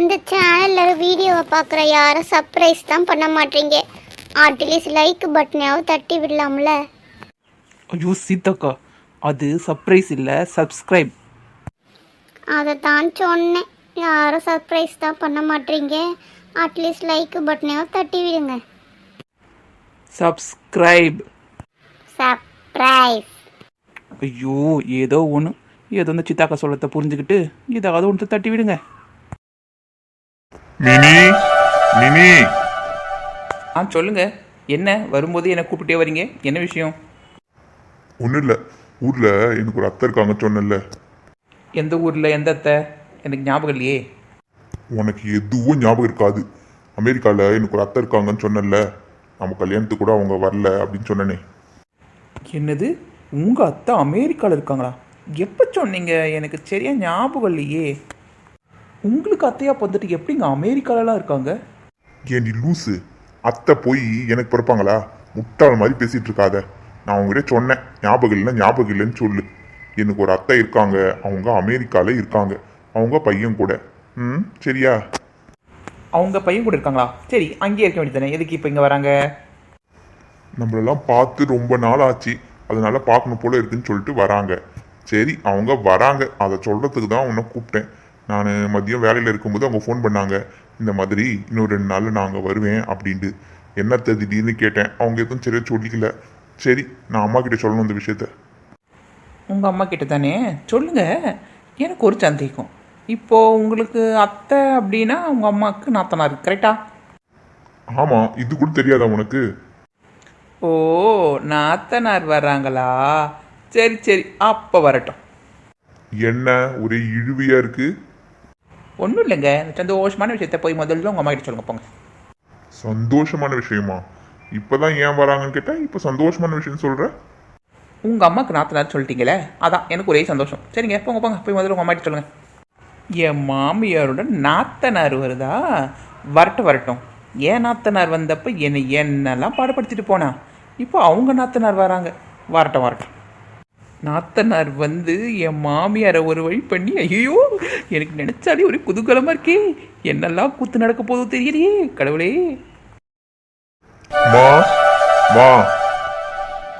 இந்த சேனலில் வீடியோவை பார்க்குற யாரும் சர்ப்ரைஸ் தான் பண்ண மாட்டீங்க. அட்லீஸ்ட் லைக் பட்டனையாவது தட்டி விடலாம்ல. ஐயோ சீதாக்கா. அது சர்ப்ரைஸ் இல்லை சப்ஸ்கிரைப் அதை தான் சொன்னேன். யாரும் சர்ப்ரைஸ் தான் பண்ண மாட்டீங்க. அட்லீஸ்ட் லைக் பட்டனையாவது தட்டி விடுங்க. சப்ஸ்கிரைப் சர்ப்ரைஸ் ஐயோ ஏதோ ஒன்று ஏதோ இந்த சித்தாக்கா சொல்லத்தை புரிஞ்சுக்கிட்டு ஏதாவது ஒன்று தட்டி விடுங்க. மினி மினி ஆ சொல்லுங்க. என்ன? வரும்போது என்ன கூப்பிட்டே வரீங்க? என்ன விஷயம்? ஒன்றும் இல்லை ஊரில் எனக்கு ஒரு அத்தை இருக்காங்க சொன்னேன்ல. எந்த ஊரில் எந்த அத்தை? எனக்கு ஞாபகம் இல்லையே. உனக்கு எதுவும் ஞாபகம் இருக்காது. அமெரிக்காவில் எனக்கு ஒரு அத்தை இருக்காங்கன்னு சொன்னேன்ல. நம்ம கல்யாணத்துக்கு கூட அவங்க வரல அப்படின்னு சொன்னனே. என்னது? உங்கள் அத்தை அமெரிக்காவில் இருக்காங்களா? எப்போ சொன்னீங்க? எனக்கு சரியா ஞாபகம் இல்லையே. உங்களுக்கு அத்தையா வந்துட்டு எப்படிங்க அமெரிக்காலலாம் இருக்காங்க? ஏன் நீ லூசு? அத்தை போய் எனக்கு பிறப்பாங்களா? முட்டாள் மாதிரி பேசிட்டு இருக்காத. நான் அவங்ககிட்ட சொன்னேன். ஞாபகம் இல்லை ஞாபகம் இல்லைன்னு சொல்லு. எனக்கு ஒரு அத்தை இருக்காங்க. அவங்க அமெரிக்காவில் இருக்காங்க. அவங்க பையன் கூட. ம் சரியா? அவங்க பையன் கூட இருக்காங்களா? சரி அங்கேயே இருக்க வேண்டியதானே எதுக்கு இப்போ இங்கே வராங்க? நம்மளெல்லாம் பார்த்து ரொம்ப நாள் ஆச்சு அதனால பார்க்கணும் போல இருக்குன்னு சொல்லிட்டு வராங்க. சரி அவங்க வராங்க. அதை சொல்றதுக்கு தான் உன்னை கூப்பிட்டேன். நான் மதியம் வேலையில் இருக்கும்போது அவங்க ஃபோன் பண்ணாங்க. இந்த மாதிரி இன்னும் ரெண்டு நாளில் நான் அங்கே வருவேன் அப்படின்ட்டு. என்னத்த திடீர்னு கேட்டேன். அவங்க எதுவும் சரியா சொல்லிக்கல. சரி நான் அம்மா கிட்ட சொல்லணும் இந்த விஷயத்த. உங்கள் அம்மா கிட்ட தானே? சொல்லுங்க. எனக்கு ஒரு சந்தேகம். இப்போ உங்களுக்கு அத்தை அப்படின்னா உங்கள் அம்மாவுக்கு நாத்தனார் கரெக்டா ஆமாம் இது கூட தெரியாதா உனக்கு? ஓ நாத்தனார் வர்றாங்களா? சரி சரி அப்போ வரட்டும். என்ன ஒரே இழுவியா இருக்கு? ஒன்றும் இல்லைங்க சந்தோஷமான விஷயத்த போய் முதல்ல உங்கள் அம்மா கிட்ட சொல்லுங்க போங்க. சந்தோஷமான விஷயமா? இப்பதான் ஏன் வராங்கன்னு கேட்டா இப்போ சந்தோஷமான விஷயம் சொல்ற? உங்கள் அம்மாவுக்கு நாத்தனார் சொல்லிட்டீங்களே அதான் எனக்கு ஒரே சந்தோஷம். சரிங்க போங்க போங்க போய் முதல்ல உங்கள் அம்மா கிட்ட சொல்லுங்க. என் மாமியாரோட நாத்தனார் வருதா? வரட்டும் வரட்டும். ஏன் நாத்தனார் வந்தப்ப என்னை என்னெல்லாம் பாடுபடுத்திட்டு போனா? இப்போ அவங்க நாத்தனார் வராங்க. வரட்டும் வரட்டும். நாத்தனார் வந்து என் மாமியாரை ஒரு வழி பண்ணி ஐயோ எனக்கு நினைச்சாலே ஒரு குதூகலமா இருக்கே. என்னெல்லாம் கூத்து நடக்க போதோ தெரியலையே கடவுளே. மா மா.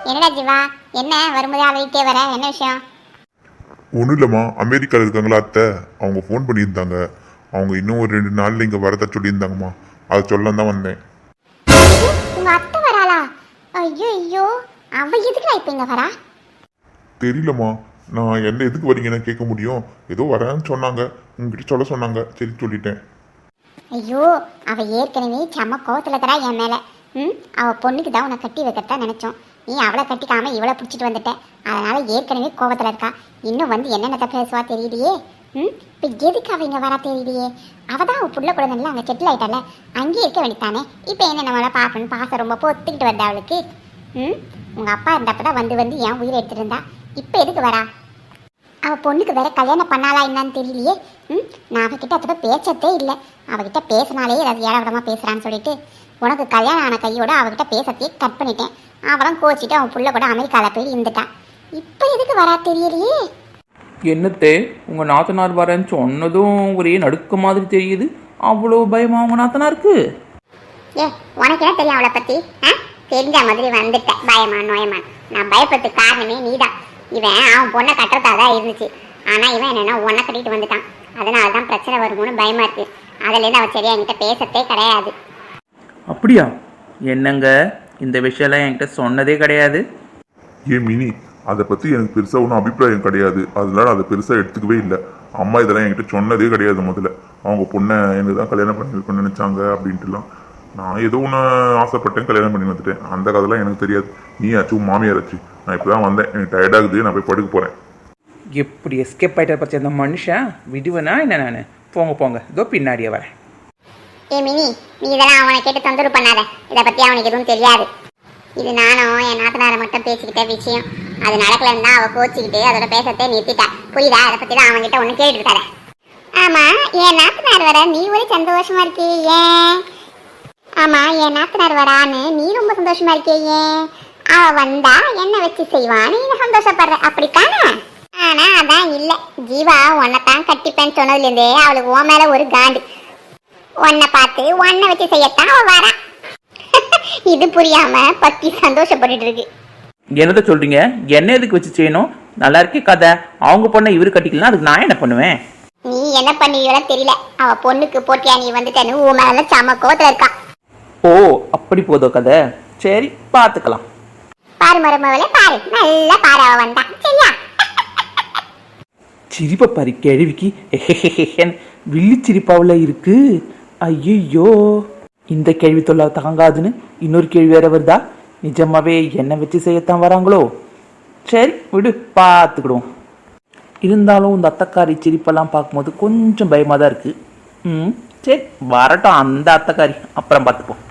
என்னடா ஜீவா என்ன வரும்போதே அழைட்டே வர என்ன விஷயம்? ஒன்றும் இல்லைம்மா அமெரிக்காவில் இருக்காங்களா அத்தை? அவங்க ஃபோன் பண்ணியிருந்தாங்க. அவங்க இன்னும் ஒரு ரெண்டு நாளில் இங்கே வரதா சொல்லியிருந்தாங்கம்மா. அதை சொல்ல தான் வந்தேன். உங்க அத்தை வராளா? ஐயோ ஐயோ அவ எதுக்குடா இப்போ இங்க வரா? தெரியலம்மா. நான் என்ன எதுக்கு வரீங்கன்னு கேட்க முடியும். ஏதோ வரேன்னு சொன்னாங்க. உங்ககிட்ட சொல்ல சொன்னாங்க. சரி சொல்லிட்டேன். ஐயோ அவ ஏற்கனவே செம்ம கோவத்துல தரா என் மேல. ம்? அவ பொண்ணுக்கு தான் உன்னை கட்டி வைக்கத்தான் நினைச்சோம். நீ அவளை கட்டிக்காம இவளை பிடிச்சிட்டு வந்துட்ட. அதனால ஏற்கனவே கோவத்துல இருக்கா. இன்னும் வந்து என்னென்னத்த பேசுவா தெரியலையே ம்? இப்போ எதுக்கு அவ இங்கே வரா தெரியலையே அவள் தான் அவ புள்ள கூட அங்கே செட்டில் ஆகிட்டால அங்கேயே இருக்க வேண்டித்தானே இப்போ என்ன நம்மளை பார்க்கணும் பாசம் ரொம்ப பொத்துக்கிட்டு வருது அவளுக்கு. ம்? உங்கள் அப்பா இருந்தப்ப தான் வந்து வந்து என் உயிரை எடுத்துட்டு இருந்தா. இப்போ எதுக்கு வரா? அவ பொண்ணுக்கு வேற கல்யாணம் பண்ணாளா என்னன்னு தெரியலையே. ம் நான் அவகிட்ட அதோட பேச்சதே இல்லை. அவகிட்ட பேசினாலே ஏதாவது ஏழவிடமா பேசுறான்னு சொல்லிட்டு உனக்கு கல்யாணம் ஆன கையோட அவகிட்ட பேசத்தையே கட் பண்ணிட்டேன். அவளும் கோச்சிட்டு அவன் புள்ள கூட அமெரிக்காவில் போய் இருந்துட்டான் இப்போ எதுக்கு வரா தெரியலையே? என்னத்தே உங்கள் நாத்தனார் வரேன்னு சொன்னதும் ஒரே நடுக்க மாதிரி தெரியுது. அவ்வளோ பயமா உங்கள் நாத்தனாருக்கு? ஏ உனக்கு என்ன தெரியும் அவளை பத்தி? ஆ தெரிஞ்ச மாதிரி வந்துட்டேன் பயமா நோயமா. நான் பயப்பட்டு காரணமே நீதான். இவன் அவன் பொண்ணை கட்டுறதா தான் இருந்துச்சு. ஆனா இவன் என்னன்னா உன்னை கட்டிட்டு வந்துட்டான். அதனால தான் பிரச்சனை வருமோன்னு பயமா இருக்கு. அதுலேருந்து அவன் சரியா என்கிட்ட பேசத்தே கிடையாது. அப்படியா? என்னங்க? இந்த விஷயம்லாம் என்கிட்ட சொன்னதே கிடையாது. ஏன் மினி அதை பற்றி எனக்கு பெருசாக ஒன்றும் அபிப்பிராயம் கிடையாது. அதனால அதை பெருசாக எடுத்துக்கவே இல்லை. அம்மா இதெல்லாம் என்கிட்ட சொன்னதே கிடையாது முதல்ல. அவங்க பொண்ணை எனக்கு தான் கல்யாணம் பண்ணி வைக்கணும்னு நினச்சாங்க அப்படின்ட்டுலாம். நான் ஏதோ ஒன்று ஆசைப்பட்டேன் கல்யாணம் பண்ணி வந்துட்டேன். அந்த கதைலாம் எனக்கு தெரியாது. நீ ஆச்சும் மாமியார் ஆச்சு. நான் இப்போ தான் வந்தேன். எனக்கு டயர்டாகுது நான் போய் படுக்க போகிறேன் எப்படி எஸ்கேப் ஆகிட்ட பற்றி அந்த மனுஷன்? விடுவேனா என்ன நான்? போங்க போங்க. இதோ பின்னாடியே வரேன். ஏ மினி நீ இதெல்லாம் அவனை கேட்டு தொந்தரவு பண்ணாத. இதை பத்தி அவனுக்கு எதுவும் தெரியாது. இது நானும் என் நாத்தனாரை மட்டும் பேசிக்கிட்ட விஷயம். அது நடக்கலன்னு தான் அவ கோச்சிக்கிட்டு அதோட பேசத்தே நிறுத்திட்டா. புரியுதா? அதை பத்தி தான் அவன்கிட்ட ஒண்ணு கேட்டு இருக்காத. ஆமா என் நாத்தனார் வர நீ ஒரு சந்தோஷமா இருக்கே ஏன்? ஆமா என் நாத்தனார் வரான்னு நீ ரொம்ப சந்தோஷமா இருக்கே ஏன் அவ வந்தா என்ன வச்சு செய்வான்னு நீ சந்தோஷப்படுற? அப்படித்தானே? ஆனா அதான் இல்ல. ஜீவா உன்னைத்தான் கட்டிப்பேன்னு சொன்னதுல இருந்தே அவளுக்கு உன் மேல ஒரு காண்டு. உன்னை பார்த்து உன்னை வச்சு செய்யத்தான் அவ வரா. இது புரியாம பத்தி சந்தோஷப்பட்டுட்டு இருக்கு. என்னதை சொல்றீங்க? என்ன எதுக்கு வச்சு செய்யணும்? நல்லா இருக்கே கதை. அவங்க பொண்ணை இவரு கட்டிக்கலாம் அதுக்கு நான் என்ன பண்ணுவேன்? நீ என்ன பண்ணுவீங்களோ தெரியல. அவ பொண்ணுக்கு போட்டியா நீ வந்துட்டேன்னு உன் மேல செம கோவத்துல இருக்கான் ஓ அப்படி போதோ கதை. சரி பார்த்துக்கலாம். பாரு மருமவளே பாரு. நல்லா பாரு அவ வந்தா சரியா? சிரிப்பை பாரு கேள்விக்கு. வில்லி சிரிப்பாவில் இருக்கு. ஐயோ இந்த கேள்வி தொல்லை தாங்காதுன்னு இன்னொரு கேள்வி வேற வருதா? நிஜமாவே என்ன வச்சு செய்யத்தான் வராங்களோ? சரி விடு பார்த்துக்கிடுவோம். இருந்தாலும் இந்த அத்தக்காரி சிரிப்பெல்லாம் பார்க்கும்போது கொஞ்சம் பயமாக தான் இருக்குது ம் சரி வரட்டும் அந்த அத்தக்காரி. அப்புறம் பார்த்துப்போம்.